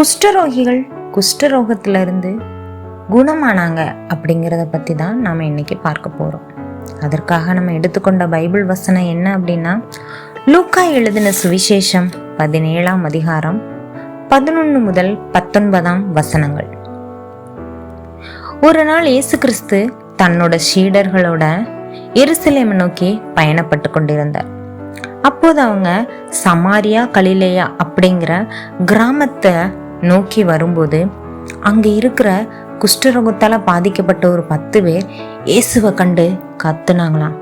குஷ்டரோகிகள் குஷ்டரோகத்திலிருந்து குணமானாங்க அப்படிங்கிறத பற்றி தான் நாம் இன்றைக்கி பார்க்க போகிறோம் அதற்காக நம்ம எடுத்துக்கொண்ட பைபிள் வசனம் என்ன அப்படின்னா லூக்கா எழுதின சுவிசேஷம் பதினேழாம் அதிகாரம் பதினொன்று முதல் பத்தொன்பதாம் வசனங்கள். ஒரு நாள் இயேசு கிறிஸ்து தன்னோட சீடர்களோட எருசலேமை நோக்கி பயணப்பட்டு கொண்டிருந்தார். அப்போது அவங்க சமாரியா கலிலேயா அப்படிங்கிற கிராமத்தை நோக்கி வரும்போது அங்கே இருக்கிற குஷ்டரோகத்தால் பாதிக்கப்பட்ட ஒரு பத்து பேர் இயேசுவை கண்டு கத்துனாங்களாம்.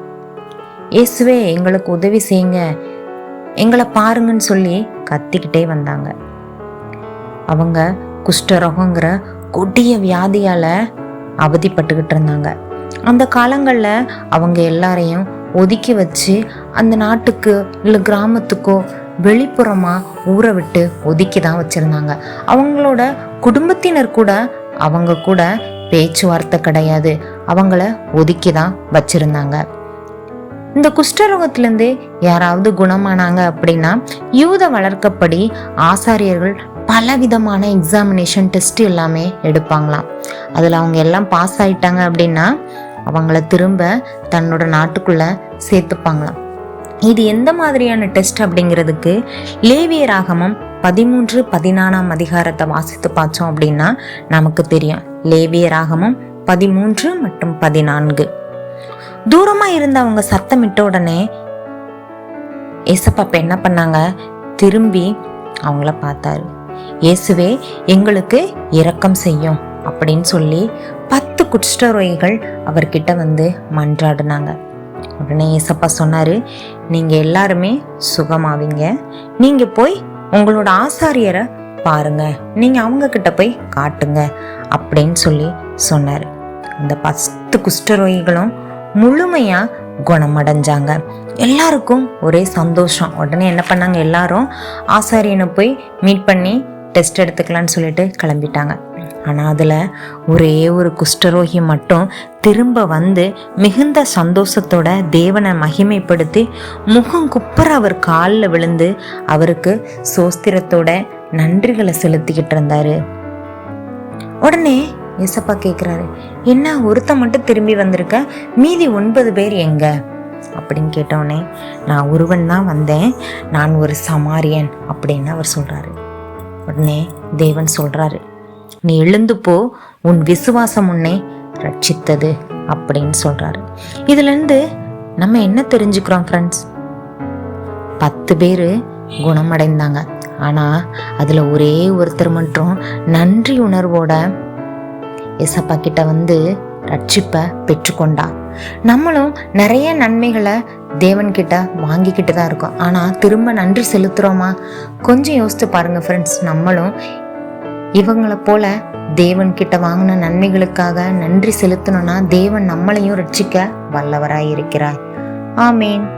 இயேசுவே எங்களுக்கு உதவி செய்யுங்க. எங்களை பாருங்கன்னு சொல்லி கத்திக்கிட்டே வந்தாங்க. அவங்க குஷ்டரோகங்கிற கொடிய வியாதியால் அவதிப்பட்டுக்கிட்டு இருந்தாங்க. அந்த காலங்களில் அவங்க எல்லாரையும் ஒதுக்கி வச்சு அந்த நாட்டுக்கு இல்லை கிராமத்துக்கோ வெளிப்புறமாக ஊரை விட்டு ஒதுக்கி தான் வச்சுருந்தாங்க. அவங்களோட குடும்பத்தினர் கூட அவங்க கூட பேச்சுவார்த்தை கிடையாது. அவங்கள ஒதுக்கி தான் வச்சுருந்தாங்க. இந்த குஷ்டரோகத்திலேருந்து யாராவது குணமானாங்க அப்படின்னா யூத வளர்க்கப்படி ஆசாரியர்கள் பலவிதமான எக்ஸாமினேஷன் டெஸ்ட் எல்லாமே எடுப்பாங்களாம். அதில் அவங்க எல்லாம் பாஸ் ஆயிட்டாங்க அப்படின்னா அவங்கள திரும்ப தன்னோட நாட்டுக்குள்ளே சேர்த்துப்பாங்களாம். இது எந்த மாதிரியான டெஸ்ட் அப்படிங்கிறதுக்கு லேவிய ராகமம் பதிமூன்று பதினாலாம் அதிகாரத்தை வாசித்து பார்த்தோம் அப்படின்னா நமக்கு தெரியும். லேவிய ராகமம் பதிமூன்று மற்றும் பதினான்கு. தூரமா இருந்தவங்க சத்தமிட்ட உடனே ஏசப்பா என்ன பண்ணாங்க? திரும்பி அவங்கள பார்த்தாரு. இயேசுவே எங்களுக்கு இரக்கம் செய்யும் அப்படின்னு சொல்லி பத்து குஷ்டரோகிகள் அவர்கிட்ட வந்து மன்றாடினாங்க. உடனே ஏசப்பா சொன்னார் நீங்கள் எல்லாருமே சுகமாவீங்க. நீங்கள் போய் உங்களோட ஆசாரியரை பாருங்க. நீங்கள் அவங்கக்கிட்ட போய் காட்டுங்க அப்படின்னு சொல்லி சொன்னார். இந்த பத்து குஷ்டரோகிகளும் முழுமையாக குணமடைஞ்சாங்க. எல்லாருக்கும் ஒரே சந்தோஷம். உடனே என்ன பண்ணாங்க? எல்லாரும் ஆசாரியனை போய் மீட் பண்ணி டெஸ்ட் எடுத்துக்கலாம்னு சொல்லிட்டு கிளம்பிட்டாங்க. ஆனால் அதில் ஒரே ஒரு குஷ்டரோகி மட்டும் திரும்ப வந்து மிகுந்த சந்தோஷத்தோட தேவனை மகிமைப்படுத்தி முகம் குப்புற அவர் காலில் விழுந்து அவருக்கு சோஸ்திரத்தோட நன்றிகளை செலுத்திக்கிட்டு இருந்தாரு. உடனே எசப்பா கேட்குறாரு என்ன ஒருத்தன் மட்டும் திரும்பி வந்திருக்க? மீதி ஒன்பது பேர் எங்க? அப்படின்னு கேட்டவுடனே நான் ஒருவன் தான் வந்தேன். நான் ஒரு சமாரியன். அப்படின்னு அவர் சொல்கிறாரு உடனே தேவன் சொல்றாரு நீ எழுந்து போ உன் விசுவாசம் உன்னை ரட்சித்தது அப்படின்னு சொல்றாரு. இதுல இருந்து நம்ம என்ன தெரிஞ்சுக்கிறோம் ஃப்ரெண்ட்ஸ் பத்து பேர் குணமடைந்தாங்க. ஆனா அதுல ஒரே ஒருத்தர் மட்டும் நன்றி உணர்வோட எசப்பா கிட்ட வந்து ரட்சிப்பை பெற்றுக்கொண்டா. நம்மளும் நிறைய நன்மைகளை தேவன்கிட்ட வாங்கிக்கிட்டு தான் இருக்கோம். ஆனால் திரும்ப நன்றி செலுத்துகிறோமா கொஞ்சம் யோசித்து பாருங்கள் ஃப்ரெண்ட்ஸ் நம்மளும் இவங்களை போல தேவன்கிட்ட வாங்கின நன்மைகளுக்காக நன்றி செலுத்தணும்னா தேவன் நம்மளையும் ரட்சிக்க வல்லவராய் இருக்கிறார் ஆமேன்.